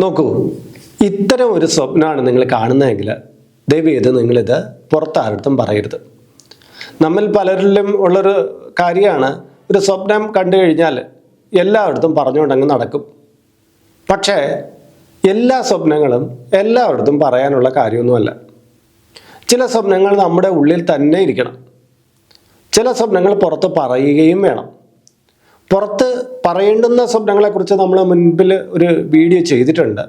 നോക്കൂ ഇത്തരം ഒരു സ്വപ്നമാണ് നിങ്ങൾ കാണുന്നതെങ്കിൽ ദയവ് ചെയ്ത് നിങ്ങളിത് പുറത്താരടുത്തും പറയരുത്. നമ്മൾ പലരിലും ഉള്ളൊരു കാര്യമാണ് ഒരു സ്വപ്നം കണ്ടു കഴിഞ്ഞാൽ എല്ലായിടത്തും പറഞ്ഞുകൊണ്ടങ്ങ് നടക്കും. പക്ഷേ എല്ലാ സ്വപ്നങ്ങളും എല്ലായിടത്തും പറയാനുള്ള കാര്യമൊന്നുമല്ല. ചില സ്വപ്നങ്ങൾ നമ്മുടെ ഉള്ളിൽ തന്നെ ഇരിക്കണം. ചില സ്വപ്നങ്ങൾ പുറത്ത് പറയുകയും വേണം. പുറത്ത് പറയേണ്ടുന്ന സ്വപ്നങ്ങളെക്കുറിച്ച് നമ്മൾ മുൻപിൽ ഒരു വീഡിയോ ചെയ്തിട്ടുണ്ട്.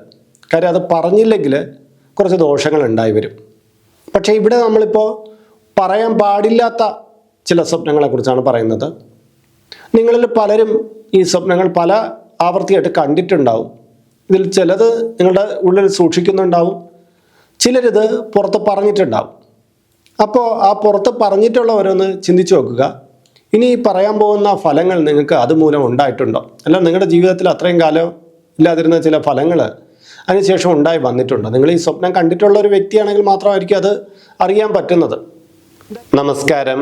കാര്യം അത് പറഞ്ഞില്ലെങ്കിൽ കുറച്ച് ദോഷങ്ങൾ ഉണ്ടായി വരും. പക്ഷേ ഇവിടെ നമ്മളിപ്പോൾ പറയാൻ പാടില്ലാത്ത ചില സ്വപ്നങ്ങളെക്കുറിച്ചാണ് പറയുന്നത്. നിങ്ങളിൽ പലരും ഈ സ്വപ്നങ്ങൾ പല ആവർത്തിയായിട്ട് കണ്ടിട്ടുണ്ടാവും. ഇതിൽ ചിലത് നിങ്ങളുടെ ഉള്ളിൽ സൂക്ഷിക്കുന്നുണ്ടാവും. ചിലരിത് പുറത്ത് പറഞ്ഞിട്ടുണ്ടാവും. അപ്പോൾ ആ പുറത്ത് പറഞ്ഞിട്ടുള്ളവരൊന്ന് ചിന്തിച്ചു നോക്കുക. ഇനി പറയാൻ പോകുന്ന ഫലങ്ങൾ നിങ്ങൾക്ക് അതുമൂലം ഉണ്ടായിട്ടുണ്ടോ? അല്ല നിങ്ങളുടെ ജീവിതത്തിൽ അത്രയും കാലം ഇല്ലാതിരുന്ന ചില ഫലങ്ങൾ അതിനുശേഷം ഉണ്ടായി വന്നിട്ടുണ്ടോ? നിങ്ങൾ ഈ സ്വപ്നം കണ്ടിട്ടുള്ള ഒരു വ്യക്തിയാണെങ്കിൽ മാത്രമായിരിക്കും അത് അറിയാൻ പറ്റുന്നത്. നമസ്കാരം.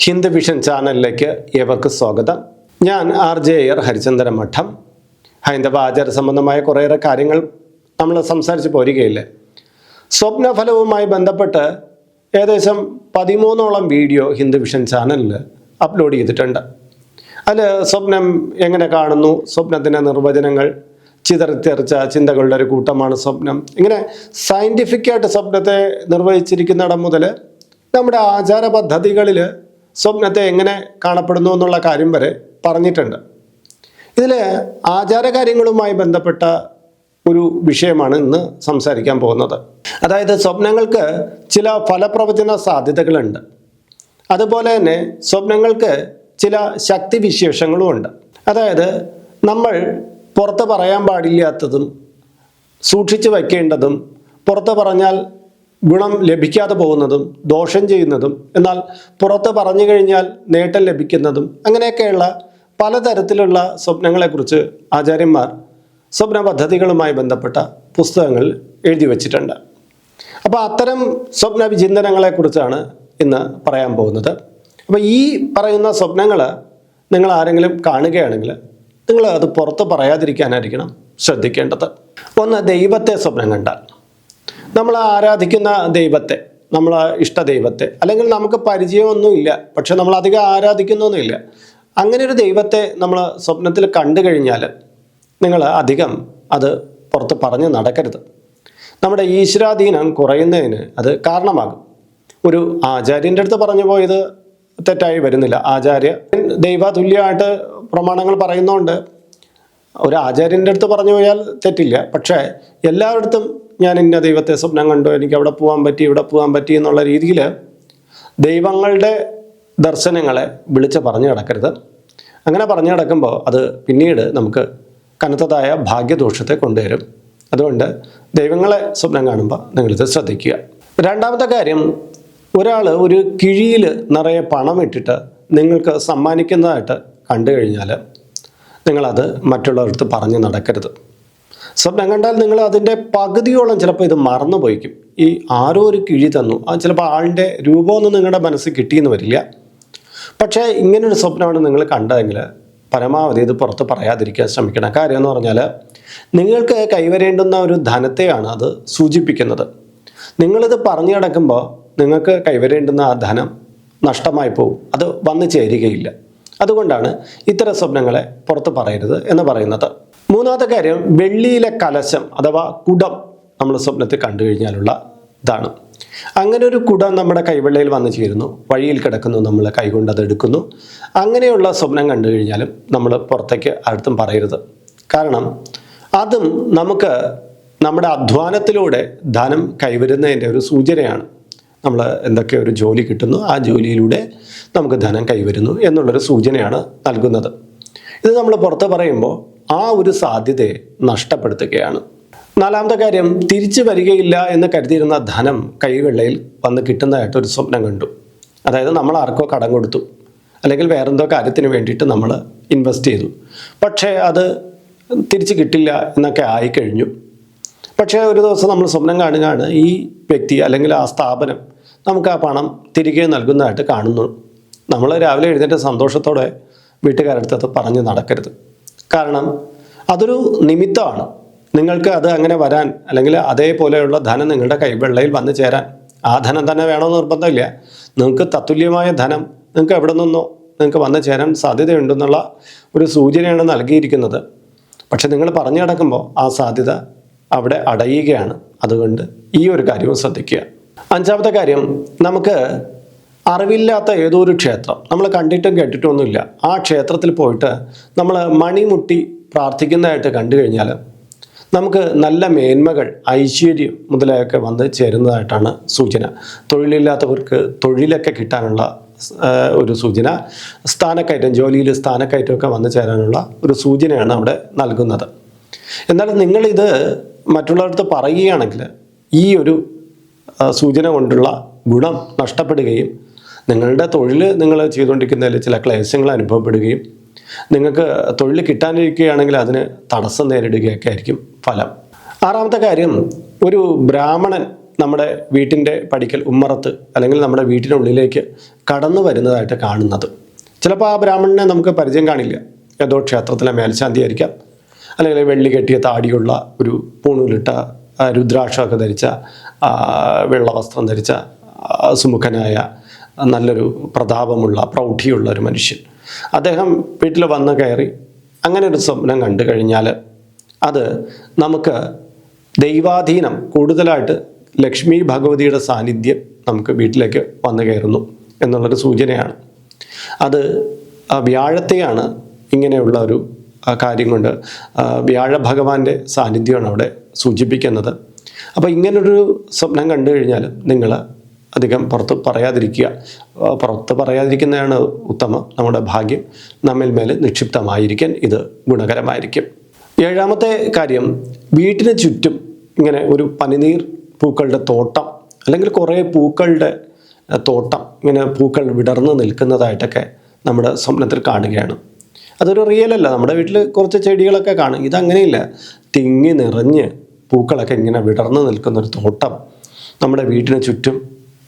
ഹിന്ദു വിഷൻ ചാനലിലേക്ക് ഏവർക്കും സ്വാഗതം. ഞാൻ ആർ ജെ എയർ ഹരിചന്ദ്ര മഠം. ഹൈന്ദവ ആചാര സംബന്ധമായ കുറേയേറെ കാര്യങ്ങൾ നമ്മൾ സംസാരിച്ച് പോരുകയില്ലേ? സ്വപ്നഫലവുമായി ബന്ധപ്പെട്ട് ഏകദേശം പതിമൂന്നോളം വീഡിയോ ഹിന്ദു വിഷൻ ചാനലിൽ അപ്ലോഡ് ചെയ്തിട്ടുണ്ട്. അതിൽ സ്വപ്നം എങ്ങനെ കാണുന്നു? സ്വപ്നത്തിന്റെ നിർവചനങ്ങൾ ചിതറിത്തെറിച്ച ചിന്തകളുടെ ഒരു കൂട്ടമാണ് സ്വപ്നം. ഇങ്ങനെ സയന്റിഫിക്കായിട്ട് സ്വപ്നത്തെ നിർവഹിച്ചിരിക്കുന്നിടം മുതൽ നമ്മുടെ ആചാര പദ്ധതികളിൽ സ്വപ്നത്തെ എങ്ങനെ കാണപ്പെടുന്നു എന്നുള്ള കാര്യം വരെ പറഞ്ഞിട്ടുണ്ട്. ഇതിൽ ആചാരകാര്യങ്ങളുമായി ബന്ധപ്പെട്ട ഒരു വിഷയമാണ് ഇന്ന് സംസാരിക്കാൻ പോകുന്നത്. അതായത് സ്വപ്നങ്ങൾക്ക് ചില ഫലപ്രവചന സാധ്യതകളുണ്ട്. അതുപോലെ തന്നെ സ്വപ്നങ്ങൾക്ക് ചില ശക്തി വിശേഷങ്ങളും ഉണ്ട്. അതായത് നമ്മൾ പുറത്ത് പറയാൻ പാടില്ലാത്തതും സൂക്ഷിച്ചു വയ്ക്കേണ്ടതും പുറത്ത് പറഞ്ഞാൽ ഗുണം ലഭിക്കാതെ പോകുന്നതും ദോഷം ചെയ്യുന്നതും എന്നാൽ പുറത്ത് പറഞ്ഞു കഴിഞ്ഞാൽ നേട്ടം ലഭിക്കുന്നതും അങ്ങനെയൊക്കെയുള്ള പലതരത്തിലുള്ള സ്വപ്നങ്ങളെക്കുറിച്ച് ആചാര്യന്മാർ സ്വപ്ന പദ്ധതികളുമായി ബന്ധപ്പെട്ട പുസ്തകങ്ങൾ എഴുതി വച്ചിട്ടുണ്ട്. അപ്പോൾ അത്തരം സ്വപ്ന വിചിന്തനങ്ങളെക്കുറിച്ചാണ് ഇന്ന് പറയാൻ പോകുന്നത്. അപ്പോൾ ഈ പറയുന്ന സ്വപ്നങ്ങൾ നിങ്ങൾ ആരെങ്കിലും കാണുകയാണെങ്കിൽ നിങ്ങൾ അത് പുറത്ത് പറയാതിരിക്കാനായിരിക്കണം ശ്രദ്ധിക്കേണ്ടത്. ഒന്ന് ദൈവത്തെ സ്വപ്നം കണ്ടാൽ. നമ്മൾ ആരാധിക്കുന്ന ദൈവത്തെ നമ്മൾ ഇഷ്ട ദൈവത്തെ അല്ലെങ്കിൽ നമുക്ക് പരിചയമൊന്നുമില്ല പക്ഷെ നമ്മൾ അധികം ആരാധിക്കുന്നൊന്നുമില്ല. അങ്ങനെ ഒരു ദൈവത്തെ നമ്മൾ സ്വപ്നത്തിൽ കണ്ടു കഴിഞ്ഞാൽ നിങ്ങൾ അധികം അത് പുറത്ത് പറഞ്ഞ് നടക്കരുത്. നമ്മുടെ ഈശ്വരാധീനം കുറയുന്നതിന് അത് കാരണമാകും. ഒരു ആചാര്യന്റെ അടുത്ത് പറഞ്ഞു പോയത് തെറ്റായി വരുന്നില്ല. ആചാര്യ ദൈവതുല്യമായിട്ട് പ്രമാണങ്ങൾ പറയുന്നതുകൊണ്ട് ഒരു ആചാര്യന്റെ അടുത്ത് പറഞ്ഞു പോയാൽ തെറ്റില്ല. പക്ഷേ എല്ലായിടത്തും ഞാൻ ഇന്ന ദൈവത്തെ സ്വപ്നം കണ്ടു എനിക്ക് അവിടെ പോകാൻ പറ്റി ഇവിടെ പോകാൻ പറ്റി എന്നുള്ള രീതിയിൽ ദൈവങ്ങളുടെ ദർശനങ്ങളെ വിളിച്ച് പറഞ്ഞു കിടക്കരുത് അങ്ങനെ പറഞ്ഞു കിടക്കുമ്പോൾ അത് പിന്നീട് നമുക്ക് കനത്തതായ ഭാഗ്യദോഷത്തെ കൊണ്ടുവരും. അതുകൊണ്ട് ദൈവങ്ങളെ സ്വപ്നം കാണുമ്പോൾ നിങ്ങളിത് ശ്രദ്ധിക്കുക. രണ്ടാമത്തെ കാര്യം ഒരാൾ ഒരു കിഴിയിൽ നിറയെ പണം ഇട്ടിട്ട് നിങ്ങൾക്ക് സമ്മാനിക്കുന്നതായിട്ട് കണ്ടു കഴിഞ്ഞാൽ നിങ്ങളത് മറ്റുള്ളവർക്ക് പറഞ്ഞ് നടക്കരുത്. സ്വപ്നം കണ്ടാൽ നിങ്ങൾ അതിന്റെ പകുതിയോളം ചിലപ്പോൾ ഇത് മറന്നു പോയിക്കും ഈ ആരോ ഒരു കിഴി തന്നു. അത് ചിലപ്പോൾ ആളിന്റെ രൂപമൊന്നും നിങ്ങളുടെ മനസ്സിൽ കിട്ടിയെന്ന് വരില്ല. പക്ഷേ ഇങ്ങനൊരു സ്വപ്നമാണ് നിങ്ങൾ കണ്ടതെങ്കിൽ പരമാവധി ഇത് പുറത്ത് പറയാതിരിക്കാൻ ശ്രമിക്കണം. കാര്യം എന്ന് പറഞ്ഞാൽ നിങ്ങൾക്ക് കൈവരേണ്ടുന്ന ഒരു ധനത്തെയാണ് അത് സൂചിപ്പിക്കുന്നത്. നിങ്ങളിത് പറഞ്ഞു കിടക്കുമ്പോൾ നിങ്ങൾക്ക് കൈവരേണ്ടുന്ന ആ ധനം നഷ്ടമായി പോകും അത് വന്നു ചേരുകയില്ല. അതുകൊണ്ടാണ് ഇത്തരം സ്വപ്നങ്ങളെ പുറത്ത് പറയരുത് എന്ന് പറയുന്നത്. മൂന്നാമത്തെ കാര്യം വെള്ളിയിലെ കലശം അഥവാ കുടം നമ്മൾ സ്വപ്നത്തിൽ കണ്ടു കഴിഞ്ഞാലുള്ള ഇതാണ്. അങ്ങനെ ഒരു കുടം നമ്മുടെ കൈവെള്ളയിൽ വന്നു ചേരുന്നു. വഴിയിൽ കിടക്കുന്നു നമ്മൾ കൈകൊണ്ട് അത് എടുക്കുന്നു. അങ്ങനെയുള്ള സ്വപ്നം കണ്ടു കഴിഞ്ഞാലും നമ്മൾ പുറത്തേക്ക് അടുത്തും പറയരുത്. കാരണം അതും നമുക്ക് നമ്മുടെ അധ്വാനത്തിലൂടെ ധനം കൈവരുന്നതിന്റെ ഒരു സൂചനയാണ്. നമ്മൾ എന്തൊക്കെ ഒരു ജോലി കിട്ടുന്നു ആ ജോലിയിലൂടെ നമുക്ക് ധനം കൈവരുന്നു എന്നുള്ളൊരു സൂചനയാണ് നൽകുന്നത്. ഇത് നമ്മൾ പുറത്ത് പറയുമ്പോൾ ആ ഒരു സാധ്യതയെ നഷ്ടപ്പെടുത്തുകയാണ്. നാലാമത്തെ കാര്യം തിരിച്ചു വരികയില്ല എന്ന് കരുതിയിരുന്ന ധനം കൈവെള്ളയിൽ വന്ന് കിട്ടുന്നതായിട്ട് ഒരു സ്വപ്നം കണ്ടു. അതായത് നമ്മൾ ആർക്കോ കടം കൊടുത്തു. അല്ലെങ്കിൽ വേറെന്തോ കാര്യത്തിന് വേണ്ടിയിട്ട് നമ്മൾ ഇൻവെസ്റ്റ് ചെയ്തു. പക്ഷേ അത് തിരിച്ചു കിട്ടില്ല എന്നൊക്കെ ആയിക്കഴിഞ്ഞു. പക്ഷേ ഒരു ദിവസം നമ്മൾ സ്വപ്നം കാണുകയാണ് ഈ വ്യക്തി അല്ലെങ്കിൽ ആ സ്ഥാപനം നമുക്ക് ആ പണം തിരികെ നൽകുന്നതായിട്ട് കാണുന്നു. നമ്മൾ രാവിലെ എഴുന്നേറ്റ് സന്തോഷത്തോടെ വീട്ടുകാരടുത്ത് അത് പറഞ്ഞ് നടക്കരുത്. കാരണം അതൊരു നിമിത്തമാണ്. നിങ്ങൾക്ക് അത് അങ്ങനെ വരാൻ അല്ലെങ്കിൽ അതേപോലെയുള്ള ധനം നിങ്ങളുടെ കൈവെള്ളയിൽ വന്നു ചേരാൻ. ആ ധനം തന്നെ വേണമെന്ന് നിർബന്ധമില്ല. നിങ്ങൾക്ക് തത്തുല്യമായ ധനം നിങ്ങൾക്ക് എവിടെ നിന്നോ നിങ്ങൾക്ക് വന്നു ചേരാൻ സാധ്യതയുണ്ടെന്നുള്ള ഒരു സൂചനയാണ് നൽകിയിരിക്കുന്നത്. പക്ഷെ നിങ്ങൾ പറഞ്ഞു കിടക്കുമ്പോൾ ആ സാധ്യത അവിടെ അടയുകയാണ്. അതുകൊണ്ട് ഈ ഒരു കാര്യവും ശ്രദ്ധിക്കുക. അഞ്ചാമത്തെ കാര്യം നമുക്ക് അറിവില്ലാത്ത ഏതോ ഒരു ക്ഷേത്രം? നമ്മൾ കണ്ടിട്ടും കേട്ടിട്ടൊന്നുമില്ല. ആ ക്ഷേത്രത്തിൽ പോയിട്ട് നമ്മൾ മണിമുട്ടി പ്രാർത്ഥിക്കുന്നതായിട്ട് കണ്ടു കഴിഞ്ഞാൽ നമുക്ക് നല്ല മേന്മകൾ ഐശ്വര്യം മുതലായൊക്കെ വന്ന് ചേരുന്നതായിട്ടാണ് സൂചന. തൊഴിലില്ലാത്തവർക്ക് തൊഴിലൊക്കെ കിട്ടാനുള്ള ഒരു സൂചന. സ്ഥാനക്കയറ്റം ജോലിയിൽ സ്ഥാനക്കയറ്റമൊക്കെ വന്നു ചേരാനുള്ള ഒരു സൂചനയാണ് അവിടെ നൽകുന്നത്. എന്നാൽ നിങ്ങളിത് മറ്റുള്ളവർക്ക് പറയുകയാണെങ്കിൽ ഈ ഒരു സൂചന കൊണ്ടുള്ള ഗുണം നഷ്ടപ്പെടുകയും നിങ്ങളുടെ തൊഴിൽ നിങ്ങൾ ചെയ്തുകൊണ്ടിരിക്കുന്നതിൽ ചില ക്ലേശങ്ങൾ അനുഭവപ്പെടുകയും നിങ്ങൾക്ക് തൊഴിൽ കിട്ടാനിരിക്കുകയാണെങ്കിൽ അതിന് തടസ്സം നേരിടുകയൊക്കെ ആയിരിക്കും ഫലം. ആറാമത്തെ കാര്യം ഒരു ബ്രാഹ്മണൻ നമ്മുടെ വീട്ടിന്റെ പടിക്കൽ ഉമ്മറത്ത് അല്ലെങ്കിൽ നമ്മുടെ വീട്ടിനുള്ളിലേക്ക് കടന്നു വരുന്നതായിട്ട് കാണുന്നത്. ചിലപ്പോൾ ആ ബ്രാഹ്മണനെ നമുക്ക് പരിചയം കാണില്ല. ഏതോ ക്ഷേത്രത്തിലെ മേൽശാന്തി ആയിരിക്കാം അല്ലെങ്കിൽ വെള്ളി കെട്ടിയ താടിയുള്ള ഒരു പൂണൂലിട്ട രുദ്രാക്ഷമൊക്കെ ധരിച്ച വെള്ള വസ്ത്രം ധരിച്ച സുമുഖനായ നല്ലൊരു പ്രതാപമുള്ള പ്രൗഢിയുള്ള ഒരു മനുഷ്യൻ. അദ്ദേഹം വീട്ടിൽ വന്ന് കയറി അങ്ങനെ ഒരു സ്വപ്നം കണ്ടു കഴിഞ്ഞാൽ അത് നമുക്ക് ദൈവാധീനം കൂടുതലായിട്ട് ലക്ഷ്മി ഭഗവതിയുടെ സാന്നിധ്യം നമുക്ക് വീട്ടിലേക്ക് വന്നു കയറുന്നു എന്നുള്ളൊരു സൂചനയാണ്. അത് വ്യാഴത്തെയാണ് ഇങ്ങനെയുള്ള ഒരു കാര്യം കൊണ്ട് വ്യാഴ ഭഗവാന്റെ സാന്നിധ്യമാണ് അവിടെ സൂചിപ്പിക്കുന്നത്. അപ്പോൾ ഇങ്ങനൊരു സ്വപ്നം കണ്ടു കഴിഞ്ഞാൽ നിങ്ങൾ അധികം പുറത്ത് പറയാതിരിക്കുക. പുറത്ത് പറയാതിരിക്കുന്നതാണ് ഉത്തമം നമ്മുടെ ഭാഗ്യം. നമ്മിൽ മേൽ നിക്ഷിപ്തമായിരിക്കാൻ ഇത് ഗുണകരമായിരിക്കും. ഏഴാമത്തെ കാര്യം വീട്ടിന് ചുറ്റും ഇങ്ങനെ ഒരു പനിനീർ പൂക്കളുടെ തോട്ടം അല്ലെങ്കിൽ കുറേ പൂക്കളുടെ തോട്ടം ഇങ്ങനെ പൂക്കൾ വിടർന്ന് നിൽക്കുന്നതായിട്ടൊക്കെ നമ്മുടെ സ്വപ്നത്തിൽ കാണുകയാണ്. അതൊരു റിയൽ അല്ല. നമ്മുടെ വീട്ടിൽ കുറച്ച് ചെടികളൊക്കെ കാണും. ഇതങ്ങനെയില്ല. തിങ്ങി നിറഞ്ഞ് പൂക്കളൊക്കെ ഇങ്ങനെ വിടർന്നു നിൽക്കുന്ന ഒരു തോട്ടം നമ്മുടെ വീട്ടിന് ചുറ്റും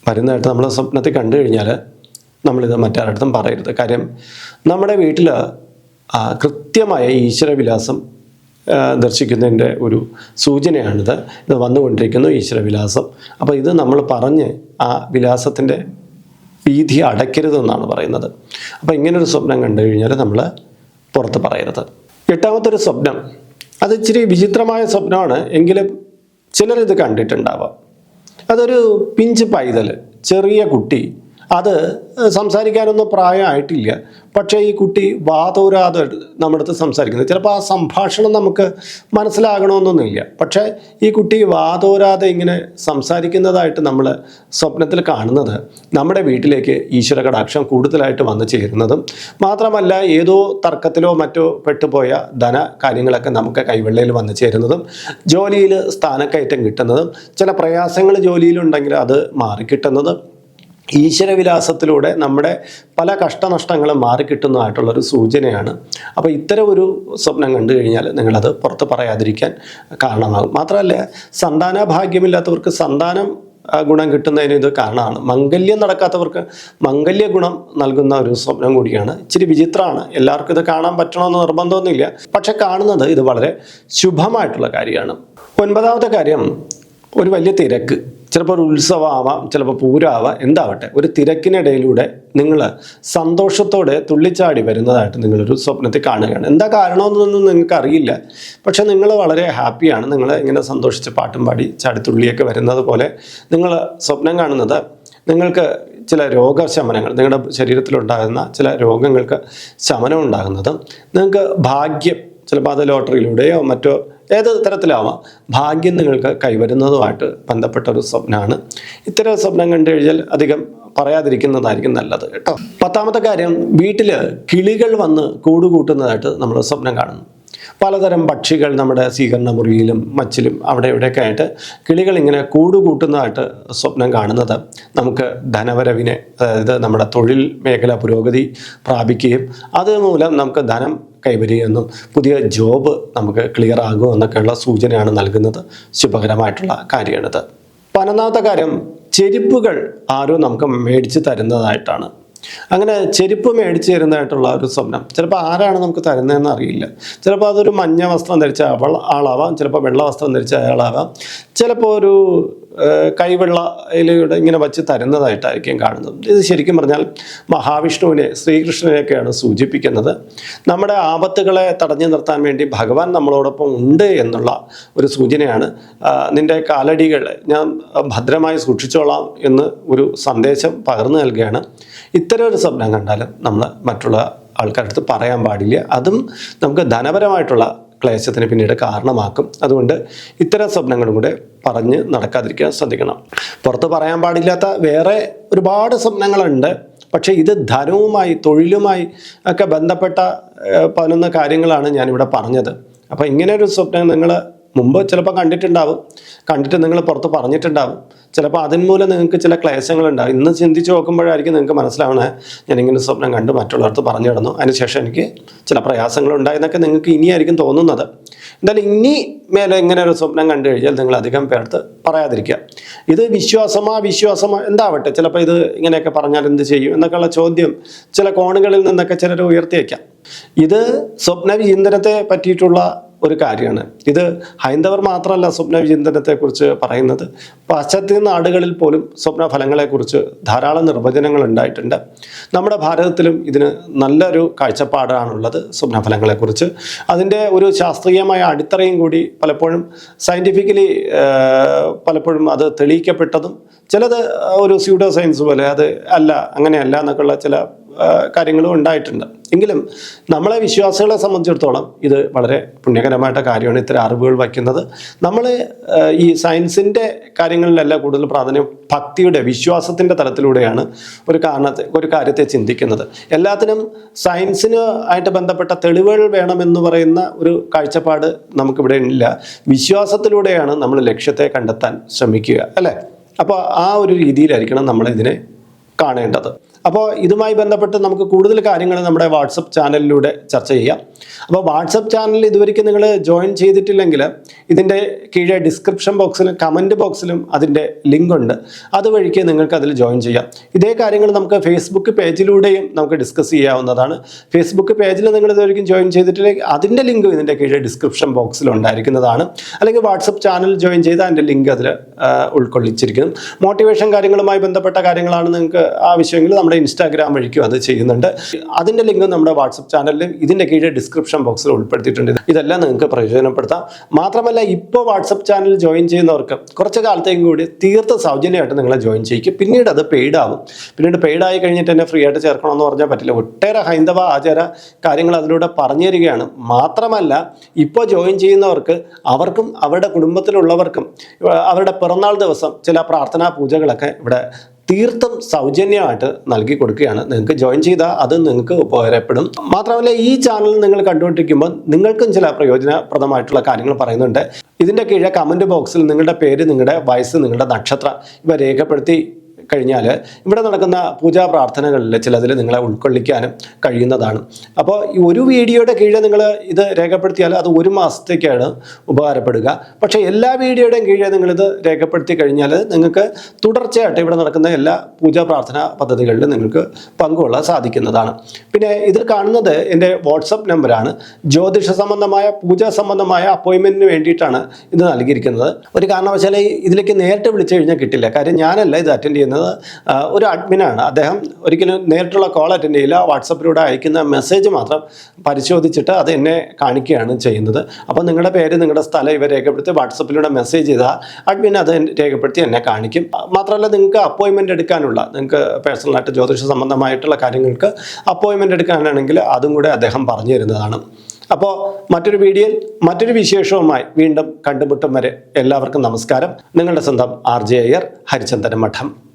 വരുന്നതായിട്ട് നമ്മൾ സ്വപ്നത്തിൽ കണ്ടു കഴിഞ്ഞാൽ നമ്മളിത് മറ്റാരടുത്തും പറയരുത്. കാര്യം നമ്മുടെ വീട്ടിൽ കൃത്യമായ ഈശ്വരവിലാസം ദർശിക്കുന്നതിന്റെ ഒരു സൂചനയാണിത്. ഇത് വന്നുകൊണ്ടിരിക്കുന്നു ഈശ്വരവിലാസം. അപ്പോൾ ഇത് നമ്മൾ പറഞ്ഞ് ആ വിലാസത്തിന്റെ വീതി അടയ്ക്കരുതെന്നാണ് പറയുന്നത്. അപ്പോൾ ഇങ്ങനൊരു സ്വപ്നം കണ്ടു കഴിഞ്ഞാൽ നമ്മൾ പുറത്ത് പറയരുത്. എട്ടാമത്തെ ഒരു സ്വപ്നം അത് ഇച്ചിരി വിചിത്രമായ സ്വപ്നമാണ് എങ്കിലും ചിലരിത് കണ്ടിട്ടുണ്ടാവാം. അതൊരു പിഞ്ച് പൈതൽ ചെറിയ കുട്ടി അത് സംസാരിക്കാനൊന്നും പ്രായമായിട്ടില്ല. പക്ഷേ ഈ കുട്ടി വാതോരാതെ നമ്മുടെ അടുത്ത് സംസാരിക്കുന്നത് ചിലപ്പോൾ ആ സംഭാഷണം നമുക്ക് മനസ്സിലാകണമെന്നൊന്നുമില്ല. പക്ഷേ ഈ കുട്ടി വാതോരാതെ ഇങ്ങനെ സംസാരിക്കുന്നതായിട്ട് നമ്മൾ സ്വപ്നത്തിൽ കാണുന്നത് നമ്മുടെ വീട്ടിലേക്ക് ഈശ്വര കടാക്ഷം കൂടുതലായിട്ട് വന്നു ചേരുന്നതും മാത്രമല്ല ഏതോ തർക്കത്തിലോ മറ്റോ പെട്ടുപോയ ധന കാര്യങ്ങളൊക്കെ നമുക്ക് കൈവെള്ളയിൽ വന്നു ചേരുന്നതും ജോലിയിൽ സ്ഥാനക്കയറ്റം കിട്ടുന്നതും ചില പ്രയാസങ്ങൾ ജോലിയിലുണ്ടെങ്കിൽ അത് മാറിക്കിട്ടുന്നതും ഈശ്വരവിലാസത്തിലൂടെ നമ്മുടെ പല കഷ്ടനഷ്ടങ്ങളും മാറിക്കിട്ടുന്നതായിട്ടുള്ളൊരു സൂചനയാണ്. അപ്പോൾ ഇത്തരം ഒരു സ്വപ്നം കണ്ടു കഴിഞ്ഞാൽ നിങ്ങളത് പുറത്ത് പറയാതിരിക്കാൻ കാരണമാകും. മാത്രമല്ല സന്താന ഭാഗ്യമില്ലാത്തവർക്ക് സന്താനം ഗുണം കിട്ടുന്നതിന് ഇത് കാരണമാണ്. മംഗല്യം നടക്കാത്തവർക്ക് മംഗല്യ ഗുണം നൽകുന്ന ഒരു സ്വപ്നം കൂടിയാണ്. ഇച്ചിരി വിചിത്രമാണ്. എല്ലാവർക്കും ഇത് കാണാൻ പറ്റണമെന്ന് നിർബന്ധമൊന്നുമില്ല. പക്ഷെ കാണുന്നത് ഇത് വളരെ ശുഭമായിട്ടുള്ള കാര്യമാണ്. ഒൻപതാമത്തെ കാര്യം ഒരു വലിയ തിരക്ക്. ചിലപ്പോൾ ഒരു ഉത്സവമാവാം ചിലപ്പോൾ പൂരമാവാം എന്താവട്ടെ ഒരു തിരക്കിനിടയിലൂടെ നിങ്ങൾ സന്തോഷത്തോടെ തുള്ളിച്ചാടി വരുന്നതായിട്ട് നിങ്ങളൊരു സ്വപ്നത്തിൽ കാണുകയാണ്. എന്താ കാരണമെന്നൊന്നും നിങ്ങൾക്ക് അറിയില്ല പക്ഷെ നിങ്ങൾ വളരെ ഹാപ്പിയാണ്. നിങ്ങൾ ഇങ്ങനെ സന്തോഷിച്ച് പാട്ടും പാടി ചാടിത്തുള്ളിയൊക്കെ വരുന്നത് പോലെ നിങ്ങൾ സ്വപ്നം കാണുന്നത് നിങ്ങൾക്ക് ചില രോഗശമനങ്ങൾ നിങ്ങളുടെ ശരീരത്തിലുണ്ടാകുന്ന ചില രോഗങ്ങൾക്ക് ശമനം ഉണ്ടാകുന്നതും നിങ്ങൾക്ക് ഭാഗ്യം ചിലപ്പോൾ അത് ലോട്ടറിയിലൂടെയോ മറ്റോ ഏത് തരത്തിലാവാം? ഭാഗ്യം നിങ്ങൾക്ക് കൈവരുന്നതുമായിട്ട് ബന്ധപ്പെട്ട ഒരു സ്വപ്നമാണ് ഇത്തരം സ്വപ്നം കണ്ടു കഴിഞ്ഞാൽ അധികം പറയാതിരിക്കുന്നതായിരിക്കും നല്ലത് കേട്ടോ. പത്താമത്തെ കാര്യം വീട്ടിൽ കിളികൾ വന്ന് കൂടുകൂട്ടുന്നതായിട്ട് നമ്മൾ സ്വപ്നം കാണുന്നു. പലതരം പക്ഷികൾ നമ്മുടെ സ്വീകരണ മുറിയിലും മച്ചിലും അവിടെ ഇവിടെയൊക്കെ ആയിട്ട് കിളികൾ ഇങ്ങനെ കൂടുകൂട്ടുന്നതായിട്ട് സ്വപ്നം കാണുന്നത് നമുക്ക് ധനവരവിനെ അതായത് നമ്മുടെ തൊഴിൽ മേഖല പുരോഗതി പ്രാപിക്കുകയും അതുമൂലം നമുക്ക് ധനം കൈവരികയെന്നും പുതിയ ജോബ് നമുക്ക് ക്ലിയർ ആകും എന്നൊക്കെയുള്ള സൂചനയാണ് നൽകുന്നത്. ശുഭകരമായിട്ടുള്ള കാര്യമാണിത്. പതിനൊന്നാമത്തെ കാര്യം ചെരുപ്പുകൾ ആരോ നമുക്ക് മേടിച്ച് തരുന്നതായിട്ടാണ്. അങ്ങനെ ചെരുപ്പ് മേടിച്ചു തരുന്നതായിട്ടുള്ള ഒരു സ്വപ്നം ചിലപ്പോൾ ആരാണ് നമുക്ക് തരുന്നതെന്ന് അറിയില്ല. ചിലപ്പോൾ അതൊരു മഞ്ഞ വസ്ത്രം ധരിച്ച അവൾ ആളാവാം ചിലപ്പോൾ വെള്ള വസ്ത്രം ധരിച്ച അയാളാവാം. ചിലപ്പോൾ ഒരു ഏഹ്, ഇലയുടെ ഇങ്ങനെ വച്ച് തരുന്നതായിട്ടായിരിക്കും കാണുന്നത്. ഇത് ശരിക്കും പറഞ്ഞാൽ മഹാവിഷ്ണുവിനെ ശ്രീകൃഷ്ണനെയൊക്കെയാണ് സൂചിപ്പിക്കുന്നത്. നമ്മുടെ ആപത്തുകളെ തടഞ്ഞു നിർത്താൻ വേണ്ടി ഭഗവാൻ നമ്മളോടൊപ്പം ഉണ്ട് എന്നുള്ള ഒരു സൂചനയാണ്. നിന്റെ കാലടികൾ ഞാൻ ഭദ്രമായി സൂക്ഷിച്ചോളാം എന്ന് ഒരു സന്ദേശം പകർന്നു നൽകുകയാണ്. ഇത്തരം ഒരു സ്വപ്നം കണ്ടാലും നമ്മൾ മറ്റുള്ള ആൾക്കാരുടെ അടുത്ത് പറയാൻ പാടില്ല. അതും നമുക്ക് ധനപരമായിട്ടുള്ള ക്ലേശത്തിന് പിന്നീട് കാരണമാക്കും. അതുകൊണ്ട് ഇത്തരം സ്വപ്നങ്ങളും കൂടെ പറഞ്ഞ് നടക്കാതിരിക്കാൻ ശ്രദ്ധിക്കണം. പുറത്ത് പറയാൻ പാടില്ലാത്ത വേറെ ഒരുപാട് സ്വപ്നങ്ങളുണ്ട്. പക്ഷേ ഇത് ധനവുമായി തൊഴിലുമായി ഒക്കെ ബന്ധപ്പെട്ട പതിനൊന്ന് കാര്യങ്ങളാണ് ഞാനിവിടെ പറഞ്ഞത്. അപ്പോൾ ഇങ്ങനെ ഒരു സ്വപ്നം നിങ്ങൾ മുമ്പ് ചിലപ്പോൾ കണ്ടിട്ടുണ്ടാവും. കണ്ടിട്ട് നിങ്ങൾ പുറത്ത് പറഞ്ഞിട്ടുണ്ടാവും. ചിലപ്പോൾ അതിന് മൂലം നിങ്ങൾക്ക് ചില ക്ലേശങ്ങളുണ്ടാവും. ഇന്ന് ചിന്തിച്ച് നോക്കുമ്പോഴായിരിക്കും നിങ്ങൾക്ക് മനസ്സിലാവണേ. ഞാനിങ്ങനെ സ്വപ്നം കണ്ട് മറ്റുള്ളവർക്ക് പറഞ്ഞു കിടന്നു. അതിനുശേഷം എനിക്ക് ചില പ്രയാസങ്ങളുണ്ടായെന്നൊക്കെ നിങ്ങൾക്ക് ഇനിയായിരിക്കും തോന്നുന്നത്. എന്തായാലും ഇനി മേലെ ഇങ്ങനെ ഒരു സ്വപ്നം കണ്ടു കഴിഞ്ഞാൽ നിങ്ങൾ അധികം പേർത്ത് പറയാതിരിക്കുക. ഇത് വിശ്വാസമാ വിശ്വാസമാ എന്താവട്ടെ? ചിലപ്പോൾ ഇത് ഇങ്ങനെയൊക്കെ പറഞ്ഞാൽ എന്ത് ചെയ്യും എന്നൊക്കെയുള്ള ചോദ്യം ചില കോണുകളിൽ നിന്നൊക്കെ ചിലർ ഉയർത്തിയേക്കാം ഇത് സ്വപ്ന വിചിന്തനത്തെ പറ്റിയിട്ടുള്ള ഒരു കാര്യമാണ്. ഇത് ഹൈന്ദവർ മാത്രമല്ല സ്വപ്ന വിചിന്തനത്തെക്കുറിച്ച് പറയുന്നത്. പാശ്ചാത്യ നാടുകളിൽ പോലും സ്വപ്ന ഫലങ്ങളെക്കുറിച്ച് ധാരാളം നിർവചനങ്ങൾ ഉണ്ടായിട്ടുണ്ട്. നമ്മുടെ ഭാരതത്തിലും ഇതിന് നല്ലൊരു കാഴ്ചപ്പാടാണുള്ളത് സ്വപ്ന ഫലങ്ങളെക്കുറിച്ച്. അതിന്റെ ഒരു ശാസ്ത്രീയമായ അടിത്തറയും കൂടി പലപ്പോഴും സയന്റിഫിക്കലി പലപ്പോഴും അത് തെളിയിക്കപ്പെട്ടതും ചിലത് ഒരു സ്യൂഡോ സയൻസ് പോലെ അത് അല്ല അങ്ങനെയല്ല എന്നൊക്കെയുള്ള ചില കാര്യങ്ങളും ഉണ്ടായിട്ടുണ്ട്. എങ്കിലും നമ്മളെ വിശ്വാസികളെ സംബന്ധിച്ചിടത്തോളം ഇത് വളരെ പുണ്യകരമായിട്ട് കാര്യമാണ് ഇത്തരം അറിവുകൾ വയ്ക്കുന്നത്. നമ്മൾ ഈ സയൻസിന്റെ കാര്യങ്ങളിലല്ല കൂടുതൽ പ്രാധാന്യം ഭക്തിയുടെ വിശ്വാസത്തിന്റെ തലത്തിലൂടെയാണ് ഒരു കാരണത്തെ ഒരു കാര്യത്തെ ചിന്തിക്കുന്നത്. എല്ലാത്തിനും സയൻസിന് ആയിട്ട് ബന്ധപ്പെട്ട തെളിവുകൾ വേണമെന്ന് പറയുന്ന ഒരു കാഴ്ചപ്പാട് നമുക്കിവിടെ ഇല്ല. വിശ്വാസത്തിലൂടെയാണ് നമ്മൾ ലക്ഷ്യത്തെ കണ്ടെത്താൻ ശ്രമിക്കുക അല്ലേ? അപ്പോൾ ആ ഒരു രീതിയിലായിരിക്കണം നമ്മളിതിനെ കാണേണ്ടത്. അപ്പോൾ ഇതുമായി ബന്ധപ്പെട്ട് നമുക്ക് കൂടുതൽ കാര്യങ്ങൾ നമ്മുടെ വാട്സപ്പ് ചാനലിലൂടെ ചർച്ച ചെയ്യാം. അപ്പോൾ വാട്സപ്പ് ചാനൽ ഇതുവരെയ്ക്ക് നിങ്ങൾ ജോയിൻ ചെയ്തിട്ടില്ലെങ്കിൽ ഇതിന്റെ കീഴെ ഡിസ്ക്രിപ്ഷൻ ബോക്സിലും കമന്റ് ബോക്സിലും അതിന്റെ ലിങ്ക് ഉണ്ട്. അതുവഴിക്ക് നിങ്ങൾക്ക് അതിൽ ജോയിൻ ചെയ്യാം. ഇതേ കാര്യങ്ങൾ നമുക്ക് ഫേസ്ബുക്ക് പേജിലൂടെയും നമുക്ക് ഡിസ്കസ് ചെയ്യാവുന്നതാണ്. ഫേസ്ബുക്ക് പേജിൽ നിങ്ങൾ ഇതുവരെയ്ക്കും ജോയിൻ ചെയ്തിട്ടില്ലെങ്കിൽ അതിന്റെ ലിങ്ക് ഇതിന്റെ കീഴെ ഡിസ്ക്രിപ്ഷൻ ബോക്സിൽ ഉണ്ടായിരിക്കുന്നതാണ്. അല്ലെങ്കിൽ വാട്സപ്പ് ചാനൽ ജോയിൻ ചെയ്ത് അതിന്റെ ലിങ്ക് അതിൽ ഉൾക്കൊള്ളിച്ചിരിക്കുന്നു. മോട്ടിവേഷൻ കാര്യങ്ങളുമായി ബന്ധപ്പെട്ട കാര്യങ്ങളാണ് നിങ്ങൾക്ക് ആവശ്യമെങ്കിൽ നമ്മുടെ ഇൻസ്റ്റാഗ്രാം വഴിക്കും അത് ചെയ്യുന്നുണ്ട്. അതിന്റെ ലിങ്ക് നമ്മുടെ വാട്സപ്പ് ചാനലിലും ഇതിന്റെ കീഴിൽ ഡിസ്ക്രിപ്ഷൻ ബോക്സിൽ ഉൾപ്പെടുത്തിയിട്ടുണ്ട്. ഇതെല്ലാം നിങ്ങൾക്ക് പ്രയോജനപ്പെടുത്താം. മാത്രമല്ല ഇപ്പോൾ വാട്സപ്പ് ചാനൽ ജോയിൻ ചെയ്യുന്നവർക്ക് കുറച്ച് കാലത്തേക്കും കൂടി തീർത്ത സൗജന്യമായിട്ട് നിങ്ങളെ ജോയിൻ ചെയ്യിക്കും. പിന്നീട് അത് പെയ്ഡ് ആവും. പിന്നീട് പെയ്ഡ് ആയി കഴിഞ്ഞിട്ട് തന്നെ ഫ്രീ ആയിട്ട് ചേർക്കണമെന്ന് പറഞ്ഞാൽ പറ്റില്ല. ഒട്ടേറെ ഹൈന്ദവ ആചാര കാര്യങ്ങൾ അതിലൂടെ പറഞ്ഞു തരികയാണ് മാത്രമല്ല ഇപ്പോൾ ജോയിൻ ചെയ്യുന്നവർക്ക് അവർക്കും അവരുടെ കുടുംബത്തിലുള്ളവർക്കും അവരുടെ പിറന്നാൾ ദിവസം ചില പ്രാർത്ഥനാ പൂജകളൊക്കെ ഇവിടെ തീർത്തും സൗജന്യമായിട്ട് നൽകി കൊടുക്കുകയാണ്. നിങ്ങൾക്ക് ജോയിൻ ചെയ്താൽ അത് നിങ്ങൾക്ക് ഉപകാരപ്പെടും. മാത്രമല്ല ഈ ചാനൽ നിങ്ങൾ കണ്ടുകൊണ്ടിരിക്കുമ്പോൾ നിങ്ങൾക്കും ചില പ്രയോജനപ്രദമായിട്ടുള്ള കാര്യങ്ങൾ പറയുന്നുണ്ട്. ഇതിന്റെ കീഴെ കമന്റ് ബോക്സിൽ നിങ്ങളുടെ പേര് നിങ്ങളുടെ വയസ്സ് നിങ്ങളുടെ നക്ഷത്രം ഇവ രേഖപ്പെടുത്തി കഴിഞ്ഞാൽ ഇവിടെ നടക്കുന്ന പൂജാ പ്രാർത്ഥനകളിൽ ചിലതിൽ നിങ്ങളെ ഉൾക്കൊള്ളിക്കാനും കഴിയുന്നതാണ്. അപ്പോൾ ഈ ഒരു വീഡിയോയുടെ കീഴിൽ നിങ്ങൾ ഇത് രേഖപ്പെടുത്തിയാൽ അത് ഒരു മാസത്തേക്കാണ് ഉപകാരപ്പെടുക. പക്ഷേ എല്ലാ വീഡിയോയുടെയും കീഴിൽ നിങ്ങളിത് രേഖപ്പെടുത്തി കഴിഞ്ഞാൽ നിങ്ങൾക്ക് തുടർച്ചയായിട്ട് ഇവിടെ നടക്കുന്ന എല്ലാ പൂജാ പ്രാർത്ഥനാ പദ്ധതികളിലും നിങ്ങൾക്ക് പങ്കുകൊള്ളാൻ സാധിക്കുന്നതാണ്. പിന്നെ ഇത് കാണുന്നത് എന്റെ വാട്സപ്പ് നമ്പറാണ്. ജ്യോതിഷ സംബന്ധമായ പൂജാ സംബന്ധമായ അപ്പോയിൻമെന്റിന് വേണ്ടിയിട്ടാണ് ഇത് നൽകിയിരിക്കുന്നത്. ഒരു കാരണവശാലും ഇതിലേക്ക് നേരിട്ട് വിളിച്ചു കഴിഞ്ഞാൽ കിട്ടില്ല. കാര്യം ഞാനല്ല ഇത് അറ്റൻഡ് ചെയ്യുന്നത്. ആ, ഒരു അഡ്മിനാണ് അദ്ദേഹം ഒരിക്കലും നേരിട്ടുള്ള കോൾ അറ്റൻഡ് ചെയ്യില്ല. വാട്സപ്പിലൂടെ അയക്കുന്ന മെസ്സേജ് മാത്രം പരിശോധിച്ചിട്ട് അത് എന്നെ കാണിക്കുകയാണ് ചെയ്യുന്നത്. അപ്പോൾ നിങ്ങളുടെ പേര് നിങ്ങളുടെ സ്ഥലം ഇവ രേഖപ്പെടുത്തി വാട്സപ്പിലൂടെ മെസ്സേജ് ചെയ്താൽ അഡ്മിൻ അത് രേഖപ്പെടുത്തി എന്നെ കാണിക്കും. മാത്രമല്ല നിങ്ങൾക്ക് അപ്പോയിൻമെന്റ് എടുക്കാനുള്ള നിങ്ങൾക്ക് പേഴ്സണലായിട്ട് ജ്യോതിഷ സംബന്ധമായിട്ടുള്ള കാര്യങ്ങൾക്ക് അപ്പോയിൻമെന്റ് എടുക്കാനാണെങ്കിൽ അതും കൂടെ അദ്ദേഹം പറഞ്ഞു തരുന്നതാണ്. അപ്പോൾ മറ്റൊരു വീഡിയോയിൽ മറ്റൊരു വിശേഷവുമായി വീണ്ടും കണ്ടുമുട്ടും വരെ എല്ലാവർക്കും നമസ്കാരം. നിങ്ങളുടെ സ്വന്തം ആർ ജെ അയ്യർ ഹരിചന്ദന മഠം